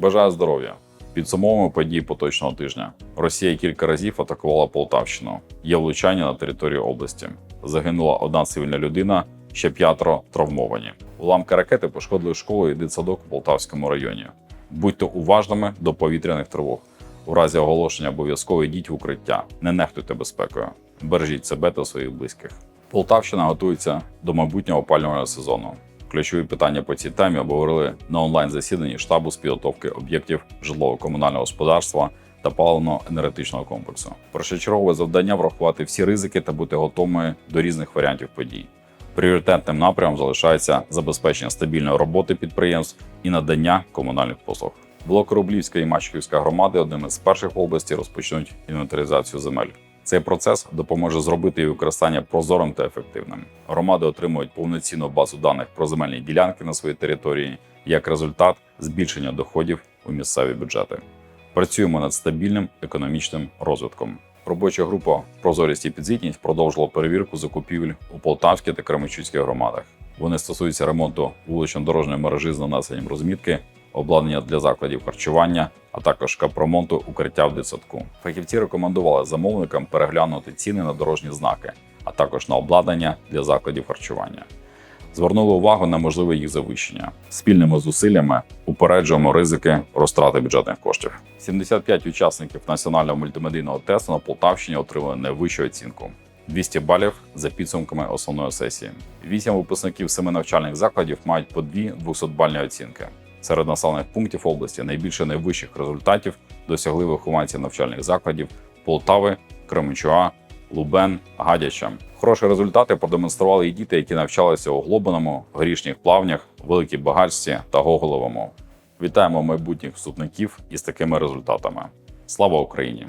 Бажаю здоров'я. Підсумовуємо події поточного тижня. Росія кілька разів атакувала Полтавщину. Є влучання на території області. Загинула одна цивільна людина, ще п'ятеро травмовані. Уламки ракети пошкодили школу і дитсадок у Полтавському районі. Будьте уважними до повітряних тривог. У разі оголошення обов'язково йдіть в укриття. Не нехтуйте безпекою. Бережіть себе та своїх близьких. Полтавщина готується до майбутнього опалювального сезону. Ключові питання по цій темі обговорили на онлайн засіданні штабу з підготовки об'єктів житлово-комунального господарства та паливно-енергетичного комплексу. Першочергове завдання врахувати всі ризики та бути готовими до різних варіантів подій. Пріоритетним напрямом залишається забезпечення стабільної роботи підприємств і надання комунальних послуг. Блок Рублівська і Мачківська громади одними з перших в області розпочнуть інвентаризацію земель. Цей процес допоможе зробити її використання прозорим та ефективним. Громади отримують повноцінну базу даних про земельні ділянки на своїй території, як результат збільшення доходів у місцеві бюджети. Працюємо над стабільним економічним розвитком. Робоча група Прозорість і підзвітність продовжила перевірку закупівель у Полтавській та Кременчуцьких громадах. Вони стосуються ремонту вулично-дорожньої мережі з нанесенням розмітки, обладнання для закладів харчування, а також капремонту укриття в дитсадку. Фахівці рекомендували замовникам переглянути ціни на дорожні знаки, а також на обладнання для закладів харчування. Звернули увагу на можливе їх завищення. Спільними зусиллями упереджуємо ризики розтрати бюджетних коштів. 75 учасників національного мультимедійного тесту на Полтавщині отримали найвищу оцінку. 200 балів за підсумками основної сесії. Вісім випускників семи навчальних закладів мають по дві 200-бальні оцінки. Серед населених пунктів області найбільше найвищих результатів досягли вихованці навчальних закладів Полтави, Кременчуга, Лубен, Гадяча. Хороші результати продемонстрували і діти, які навчалися у Глобаному, грішніх плавнях, Великій Багальці та Гоголевому. Вітаємо майбутніх вступників із такими результатами. Слава Україні!